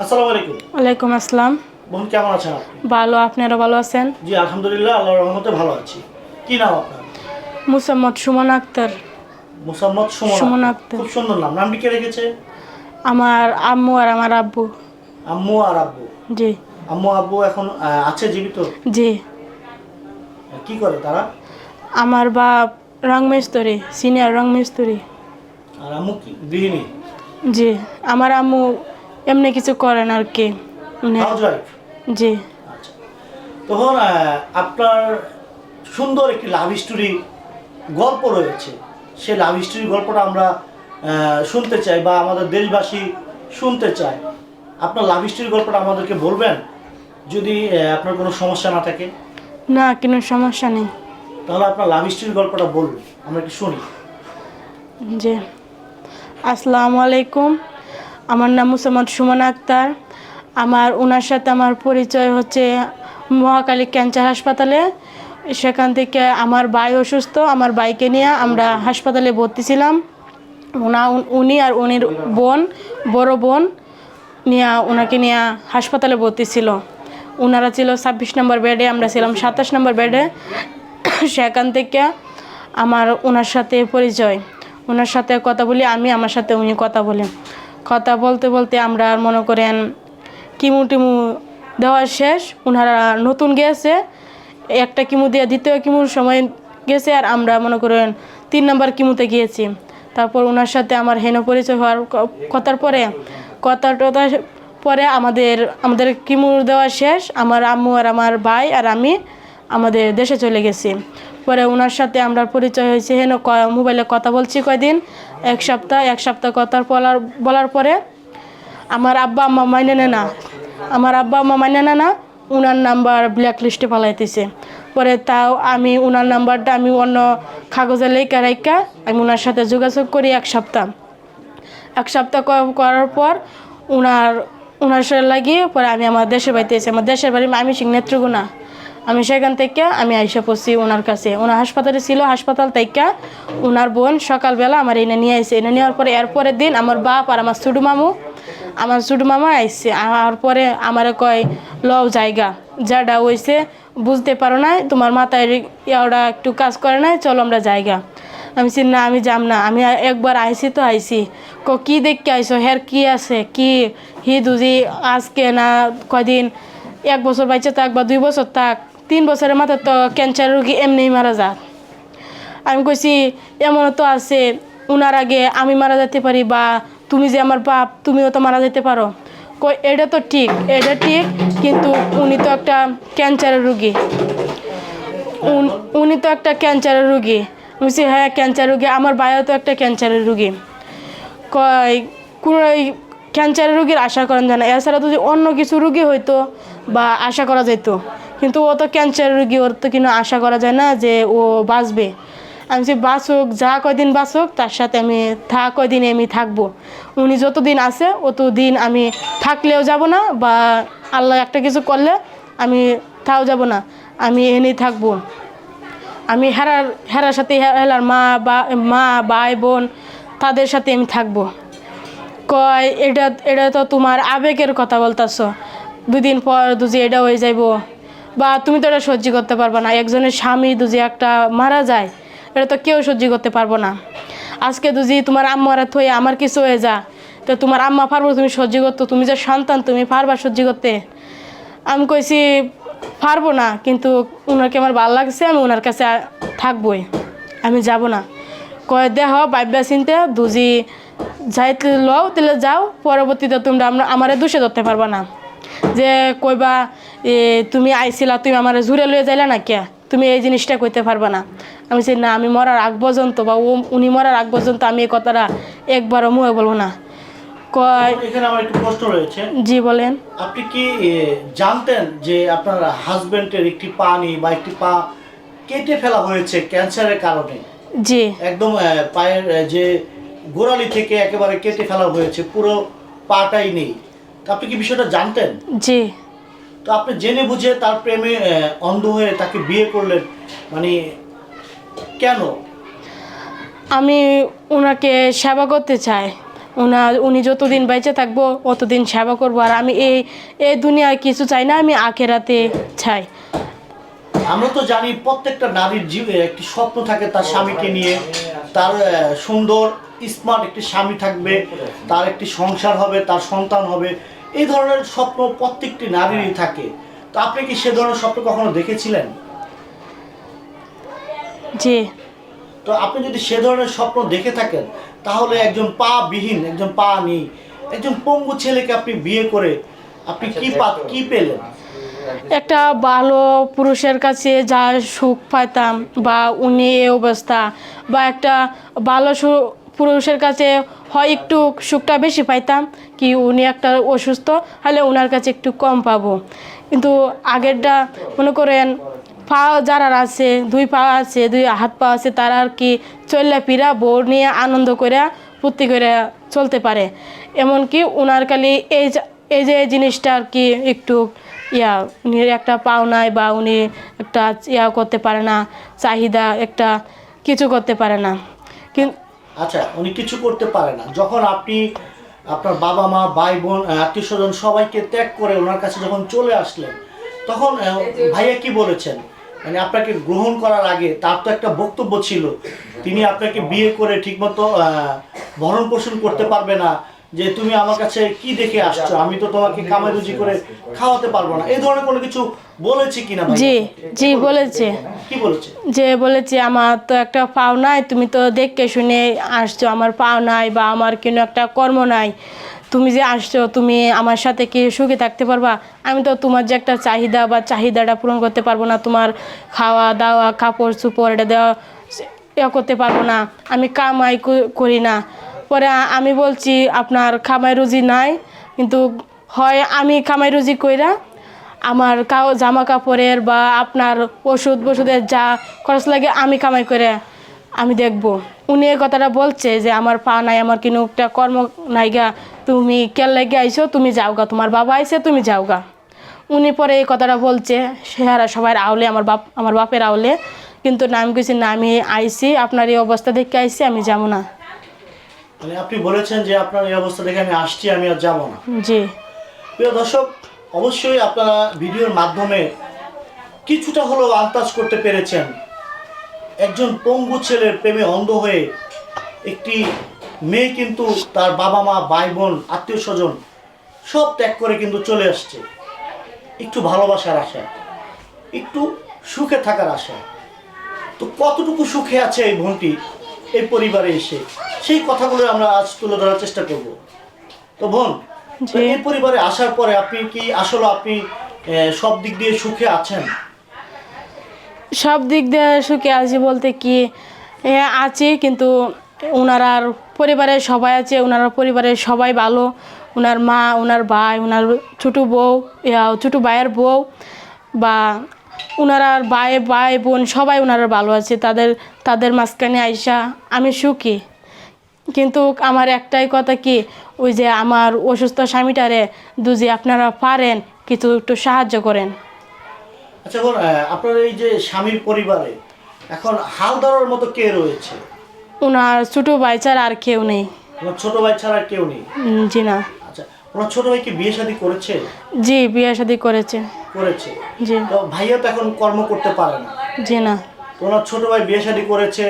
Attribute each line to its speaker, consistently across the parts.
Speaker 1: আসসালামু আলাইকুম।
Speaker 2: ওয়ালাইকুম আসসালাম।
Speaker 1: বোন কেমন আছেন আপনি?
Speaker 2: ভালো আপনারা ভালো আছেন?
Speaker 1: জি আলহামদুলিল্লাহ আল্লাহর রহমতে ভালো আছি। কি নাম আপনার?
Speaker 2: মুসাম্মদ সুমন আক্তার।
Speaker 1: মুসাম্মদ সুমন
Speaker 2: সুমন
Speaker 1: আক্তার। খুব সুন্দর নাম। নামটি কে রেখেছে?
Speaker 2: আমার আম্মু আর আমার আব্বু।
Speaker 1: আম্মু আর আব্বু।
Speaker 2: জি।
Speaker 1: আম্মু আব্বু এখন আছে জীবিত?
Speaker 2: জি।
Speaker 1: কি করে তারা?
Speaker 2: আমার বাপ রং মিস্ত্রি সিনিয়র রং মিস্ত্রি।
Speaker 1: আর আম্মু কি? গৃহিণী?
Speaker 2: জি। আমার আম্মু এমনি কিছু করেন আর কি।
Speaker 1: হাউস
Speaker 2: জি।
Speaker 1: আচ্ছা। তখন আপনার সুন্দর একটি লাভ স্টোরি গল্প রয়েছে। সেই লাভ স্টোরি গল্পটা আমরা শুনতে চাই বা আমাদের দেশবাসী শুনতে চায়। আপনার লাভ স্টোরি গল্পটা আমাদেরকে বলবেন? যদি আপনার কোনো সমস্যা না থাকে।
Speaker 2: না কোনো সমস্যা নেই।
Speaker 1: তাহলে আপনার লাভ স্টোরি গল্পটা বলুন। আমরা একটু শুনি।
Speaker 2: জি। আসসালামু আলাইকুম। আমার নাম মুসাম্মদ সুমন আক্তার। আমার ওনার সাথে আমার পরিচয় হচ্ছে মহাকালী ক্যান্সার হাসপাতালে। সেখান থেকে আমার ভাই অসুস্থ, আমার বাইকে নিয়ে আমরা হাসপাতালে ভর্তি ছিলাম। ওনা উনি আর উনির বোন, বড় বোন নিয়ে ওনাকে নিয়ে হাসপাতালে ভর্তি ছিল। ওনারা ছিল ছাব্বিশ নম্বর বেডে, আমরা ছিলাম সাতাশ নম্বর বেডে। সেখান থেকে আমার ওনার সাথে পরিচয়। ওনার সাথে কথা বলি, আমি আমার সাথে উনি কথা বলেন। কথা বলতে বলতে আমরা আর মনে করেন কিমু টিমু দেওয়া শেষ। ওনারা নতুন গেছে। একটা কিমু দিয়ে দ্বিতীয় কিমুর সময় গেছে আর আমরা মনে করেন তিন নম্বর কিমুতে গিয়েছি। তারপর ওনার সাথে আমার হেন পরিচয় হওয়ার কথার পরে কথা টথা পরে আমাদের আমাদের কিমুর দেওয়া শেষ। আমার আম্মু আর আমার ভাই আর আমি আমাদের দেশে চলে গেছি। পরে ওনার সাথে আমরা পরিচয় হয়েছে। হেন মোবাইলে কথা বলছি কয়দিন? এক সপ্তাহ এক সপ্তাহ কথা বলার বলার পরে আমার আব্বা আম্মা মাইনে নেয় না। আমার আব্বা আম্মা মাইনে নেয় না, উনার নাম্বার ব্ল্যাক লিস্টে পালাইতেছে। পরে তাও আমি উনার নাম্বারটা আমি অন্য কাগজে লেখা রেখা আমি ওনার সাথে যোগাযোগ করি এক সপ্তাহ। এক সপ্তাহ করার পর উনার উনার সাথে লাগিয়ে পরে আমি আমার দেশের বাড়িতে এসে, আমার দেশের বাড়ি আমি সিং নেত্রগুনা আমি সেখান থেকে আমি আইসা পড়ছি ওনার কাছে। ওনার হাসপাতালে ছিল, হাসপাতাল থেকে ওনার বোন সকালবেলা আমার এনে নিয়ে আসে এনে নেওয়ার পরে এরপরের দিন আমার বাপ আর আমার ছোটো মামু, আমার ছোটো মামা আইসে। আর পরে আমার কয়, লও জায়গা যাটা হইছে, বুঝতে পারো না তোমার মাথায় ইয়াওটা একটু কাজ করে নাই, চলো আমরা জায়গা। আমি বলছি, না, আমি যাম না। আমি একবার আইসি তো আইসি। ক কি দেখতে আইসো? হের কি আছে? কি? হি দুজি আজকে না কয়দিন? এক বছর বাইচে থাক বা দুই বছর থাক। তিন বছরের মাথায় তো ক্যান্সার রুগী এমনিই মারা যায়। আমি কইছি এমন তো আছে, উনার আগে আমি মারা যেতে পারি বা তুমি যে আমার বাপ, তুমিও তো মারা যেতে পারো। কই, এটা তো ঠিক, এটা ঠিক, কিন্তু উনি তো একটা ক্যান্সারের রুগী। উন- তো একটা ক্যান্সারের রুগী। বলছি হ্যাঁ ক্যান্সার রুগী, আমার ভাইও তো একটা ক্যান্সারের রুগী। কয় কোনো ক্যান্সারের রুগীর আশা করেন যায় না। এছাড়া যদি অন্য কিছু রুগী হইতো বা আশা করা যেত কিন্তু ও তো ক্যান্সার রোগী, ওর তো কিন্তু আশা করা যায় না যে ও বাঁচবে। আমি যে বাঁচুক, যা কয়দিন বাঁচুক, তার সাথে আমি থা, কয়দিন আমি থাকব। উনি যতদিন আছে, অতদিন আমি থাকলেও যাব না বা আল্লাহ একটা কিছু করলে আমি তাও যাব না। আমি এনেই থাকব। আমি হেরার হেরার সাথে হেলার মা, বা, মা, ভাই, বোন, তাদের সাথে আমি থাকব। কয়, এটা এটা তো তোমার আবেগের কথা বলতেছ। দুদিন পর দুজি এটা হয়ে যাইব। বা তুমি তো এটা সহ্য করতে পারবে না। একজনের স্বামী দুজি একটা মারা যায়, এটা তো কেউ সহ্য করতে পারব না। আজকে দুজি তোমার আম্মারা থয়ে আমার কিছু হয়ে যা, তো তোমার আম্মা পারব তুমি সহ্য করতো? তুমি যে সন্তান, তুমি পারবা সহ্য করতে? আমি কইছি, পারব না, কিন্তু ওনাকে আমার ভালো লাগছে? আমি ওনার কাছে থাকবোই, আমি যাব না। কয় দেহ ভাববা চিনতে, দুজি যাইতে লও, তাহলে যাও, পরবর্তীতে তোমরা আমরা আমারে দোষে ধরতে পারবা না। যে কইবা এ, তুমি আইছিলা তুমি আমার জুড়ে লয়ে যাইলা না কে? তুমি এই জিনিসটা কইতে পারবে না। আমি বলছি না আমি মরার আগ পর্যন্ত বা ও উনি মরার আগ পর্যন্ত আমি এই কথাটা একবারও মুখে বলব না। কয়
Speaker 1: এখানে আমার একটু প্রশ্ন রয়েছে।
Speaker 2: জি বলেন।
Speaker 1: আপনি কি জানতেন যে আপনার হাজবেন্ডের একটি পা নেই বা একটি পা কেটে ফেলা হয়েছে ক্যান্সারের কারণে?
Speaker 2: জি।
Speaker 1: একদম পায়ের যে গোড়ালি থেকে একেবারে কেটে ফেলা হয়েছে পুরো পাটাই নেই। আপনি কি বিষয়টা জানতেন?
Speaker 2: জি।
Speaker 1: তো আপনি জেনে বুঝে তার প্রেমে অন্ধ হয়ে তাকে বিয়ে করলেন। মানে কেন?
Speaker 2: আমি ওনাকে সেবা করতে চাই। উনার উনি যতদিন বেঁচে থাকব অতদিন সেবা করব। আর আমি এই এই দুনিয়ায় কিছু চাই না আমি আখেরাতে চাই।
Speaker 1: আমরা তো জানি প্রত্যেকটা নারীর জীবে একটি স্বপ্ন থাকে তার স্বামীকে নিয়ে। তার সুন্দর স্মার্ট একটি স্বামী থাকবে। তার একটি সংসার হবে তার সন্তান হবে। এই ধরনের স্বপ্ন প্রত্যেকটি নারীরই থাকে। তো আপনি কি সে ধরনের স্বপ্ন কখনো দেখেছিলেন?
Speaker 2: জি।
Speaker 1: তো আপনি যদি সে ধরনের স্বপ্ন দেখে থাকেন তাহলে একজন পা বিহীন একজন পা নেই একজন পঙ্গু ছেলেকে আপনি বিয়ে করে আপনি কি পা কি পেলেন?
Speaker 2: একটা ভালো পুরুষের কাছে যা সুখ পাইতাম বা উনি এই অবস্থা বা একটা ভালো পুরুষের কাছে হয় একটু সুখটা বেশি পাইতাম, কি উনি একটা অসুস্থ, হলে ওনার কাছে একটু কম পাবো। কিন্তু আগেরটা মনে করেন, পা যারা আছে, দুই পা আছে, দুই হাত পা আছে, তারা আর কি চললে ফিরা, বউ নিয়ে আনন্দ করে ফুর্তি করে চলতে পারে। এমনকি ওনার খালি এই এই যে জিনিসটা আর কি একটু ইয়া, উনি একটা পাওনায় বা উনি একটা ইয়া করতে পারে না, চাহিদা একটা কিছু করতে পারে না। কিন্তু
Speaker 1: আচ্ছা উনি কিছু করতে পারে না। যখন আপনি আপনার বাবা মা ভাই বোন আত্মীয় স্বজন সবাইকে ত্যাগ করে ওনার কাছে যখন চলে আসলেন তখন ভাইয়া কি বলেছেন? মানে আপনাকে গ্রহণ করার আগে তার তো একটা বক্তব্য ছিল তিনি আপনাকে বিয়ে করে ঠিকমতো ভরণ পোষণ করতে পারবে না যে তুমি আমার কাছে কি দেখে আসছো? আমি তো তোমাকে কামাই রুজি করে খাওয়াতে পারব না। এই ধরনের কোনো কিছু বলেছে কিনা
Speaker 2: জি জি বলেছে।
Speaker 1: কি বলেছে?
Speaker 2: যে বলেছে আমার তো একটা পাও নাই তুমি তো দেখে শুনে আসছো আমার পাও নাই বা আমার কোনো একটা কর্ম নাই। তুমি যে আসছো তুমি আমার সাথে কি সুখে থাকতে পারবা? আমি তো তোমার যে একটা চাহিদা বা চাহিদাটা পূরণ করতে পারব না। তোমার খাওয়া দাওয়া কাপড় চুপড় এটা দেওয়া ইয়ে করতে পারব না। আমি কামাই করি না। পরে আমি বলছি, আপনার খামাই রুজি নাই। কিন্তু হয় আমি খামাই রুজি কইরা আমার কাও জামা কাপড়ের বা আপনার ওষুধ বষুধের যা খরচ লাগে আমি কামাই করে আমি দেখব। উনি এই কথাটা বলছে যে, আমার পা নাই, আমার কিনো একটা কর্ম নাই নাইগা তুমি কেল লাগে আইছো, তুমি যাওগা। তোমার বাবা আইসে তুমি যাওগা। উনি পরে এই কথাটা বলছে, সেহারা সবাই আউলে আমার বাপ, আমার বাপের আউলে কিন্তু নাম কিছু না, আমি আইছি, আপনার এই অবস্থা দেখে আইছি, আমি যাব না।
Speaker 1: মানে আপনি বলেছেন যে আপনার এই অবস্থা দেখে আমি আসছি আমি আর যাব না।
Speaker 2: জি।
Speaker 1: প্রিয় দর্শক অবশ্যই আপনারা ভিডিওর মাধ্যমে কিছুটা হলেও আন্দাজ করতে পেরেছেন। একজন পঙ্গু ছেলের প্রেমে অন্ধ হয়ে একটি মেয়ে কিন্তু তার বাবা মা ভাই বোন আত্মীয় স্বজন সব ত্যাগ করে কিন্তু চলে আসছে। একটু ভালোবাসার আশা একটু সুখে থাকার আশা। তো কতটুকু সুখে আছে এই বোনটি এই পরিবারে এসে? সেই কথাগুলো আমরা আজ তুলে ধরার চেষ্টা করব। তো বোন এই পরিবারে আসার পরে আপনি কি আসলে আপনি সব দিক দিয়ে সুখে আছেন?
Speaker 2: সব দিক দিয়ে সুখে আছি বলতে কি আছি কিন্তু ওনার পরিবারের সবাই আছে ওনার পরিবারের সবাই ভালো। ওনার মা ওনার ভাই ওনার ছোটো বউ ছোটো ভাইয়ের বউ বা ওনার ভাই ভাই বোন সবাই ওনারা ভালো আছে। তাদের তাদের মাঝখানে আইসা আমি সুখী। কিন্তু আমার একটাই কথা কি ওই যে আমার অসুস্থ স্বামীটারে দুজি আপনারা পারেন কিছু একটু সাহায্য করেন।
Speaker 1: আচ্ছা বোন আপনার এই যে স্বামীর পরিবারে এখন হাল ধরার মতো কে রয়েছে?
Speaker 2: ওনার ছোটো ভাই ছাড়া আর কেউ নেই।
Speaker 1: ওনার ছোট ভাই ছাড়া আর কেউ নেই?
Speaker 2: জি না।
Speaker 1: আচ্ছা ওনার ছোট ভাই কি বিয়ে শাদী করেছে?
Speaker 2: জি বিয়ে শাদি করেছে।
Speaker 1: করেছে?
Speaker 2: জি।
Speaker 1: তো ভাইয়া তো এখন কর্ম করতে পারে না।
Speaker 2: জি না।
Speaker 1: ওনার ছোট ভাই বিয়ে শাদী করেছে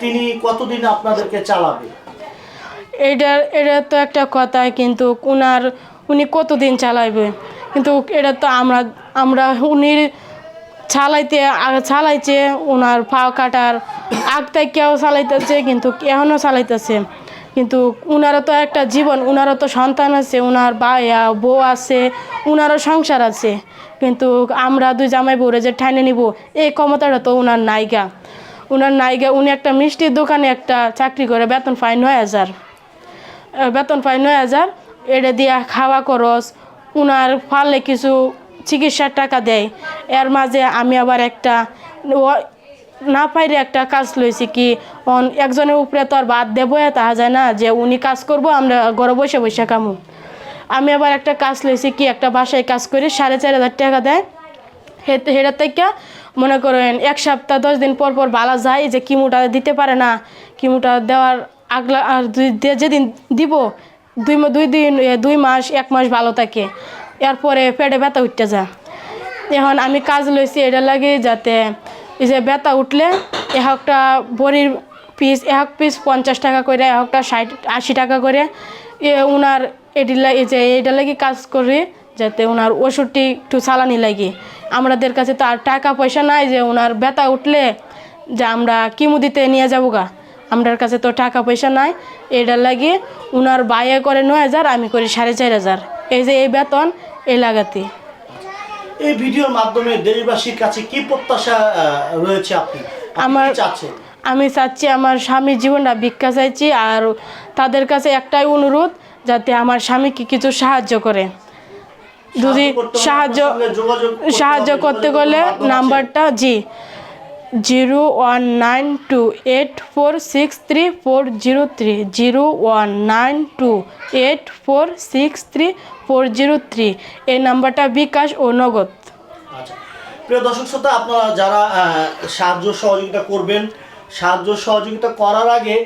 Speaker 1: তিনি কতদিন আপনাদেরকে চালাবে?
Speaker 2: এটার এটা তো একটা কথা, কিন্তু উনার, উনি কতদিন চালাইবে? কিন্তু এটা তো আমরা আমরা উনি চালাইতে চালাইছে ওনার পা কাটার আগ থেকেও চালাইতেছে, কিন্তু এখনও চালাইতেছে। কিন্তু উনারও তো একটা জীবন, উনারও তো সন্তান আছে, উনার ভাইয়া, বউ আছে, উনারও সংসার আছে। কিন্তু আমরা দুই জামাই বউরে যে ঠাইনে নিব, এই ক্ষমতাটা তো উনার নাইগা উনার নাইগা উনি একটা মিষ্টির দোকানে একটা চাকরি করে, বেতন পায় নয় হাজার। বেতন পায় নয় হাজার, এটা দিয়া খাওয়া খরচ, উনার ফাললে কিছু চিকিৎসার টাকা দেয়। এর মাঝে আমি আবার একটা না পাইরে একটা কাজ লইছি কি, অন একজনের উপরে তো আর বাদ দেবো তাহা যায় না, যে উনি কাজ করব, আমরা ঘরে বসে বসে কামু আমি আবার একটা কাজ লইছি কি, একটা বাসায় কাজ করি, সাড়ে চার হাজার টাকা দেয়। হেটার থেকে মনে করেন এক সপ্তাহ, দশ দিন পর পর বালা যায় যে কিমুটা দিতে পারে না। কিমুটা দেওয়ার আগলা, আর যেদিন দিব, দুই দুই দিন দুই মাস, এক মাস ভালো থাকে। এরপরে পেটে ব্যথা উঠতে যা এখন আমি কাজ লইছি এটা লাগে যাতে এই যে ব্যথা উঠলে এক একটা বড়ির পিস, এক পিস পঞ্চাশ টাকা করে, এক একটা ষাট, আশি টাকা করে, এ, উনার এটি লা- এই যে এটা লাগে কাজ করি যাতে ওনার ওষুধটি একটু চালানি লাগে। আমাদের কাছে তো আর টাকা পয়সা নাই যে ওনার ব্যথা উঠলে যে আমরা কিমু দিতে নিয়ে যাব গা। আমরার কাছে তো টাকা পয়সা নাই। এটার লাগে উনার বাইয়ে করে নয় হাজার আমি করি সাড়ে চার হাজার। এই যে এই বেতন এই লাগাতে।
Speaker 1: এই ভিডিওর মাধ্যমে দেশবাসীর কাছে কি প্রত্যাশা রয়েছে আপনি?
Speaker 2: আমার- আমি চাচ্ছি আমার স্বামীর জীবনটা ভিক্ষা চাইছি আর তাদের কাছে একটাই অনুরোধ যাতে আমার স্বামীকে কিছু সাহায্য করে। যদি সাহায্য সাহায্য করতে গেলে নাম্বারটা জি zero one nine two eight four six three four zero three zero one nine two eight four six three four zero three এই নাম্বারটা বিকাশ ও নগদ।
Speaker 1: আচ্ছা। প্রিয় দর্শক শ্রোতা আপনারা যারা সাহায্য সহযোগিতা করবেন সাহায্য সহযোগিতা করার আগে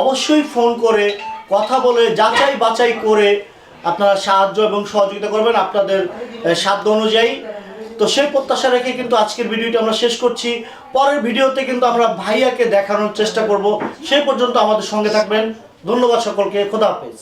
Speaker 1: অবশ্যই ফোন করে কথা বলে যাচাই বাছাই করে আপনারা সাহায্য এবং সহযোগিতা করবেন আপনাদের সাধ্য অনুযায়ী। তো সেই প্রত্যাশা রেখে কিন্তু আজকের ভিডিওটি আমরা শেষ করছি। পরের ভিডিওতে কিন্তু আমরা ভাইয়াকে দেখানোর চেষ্টা করব। সেই পর্যন্ত আমাদের সঙ্গে থাকবেন। ধন্যবাদ সকলকে। খোদা হাফেজ।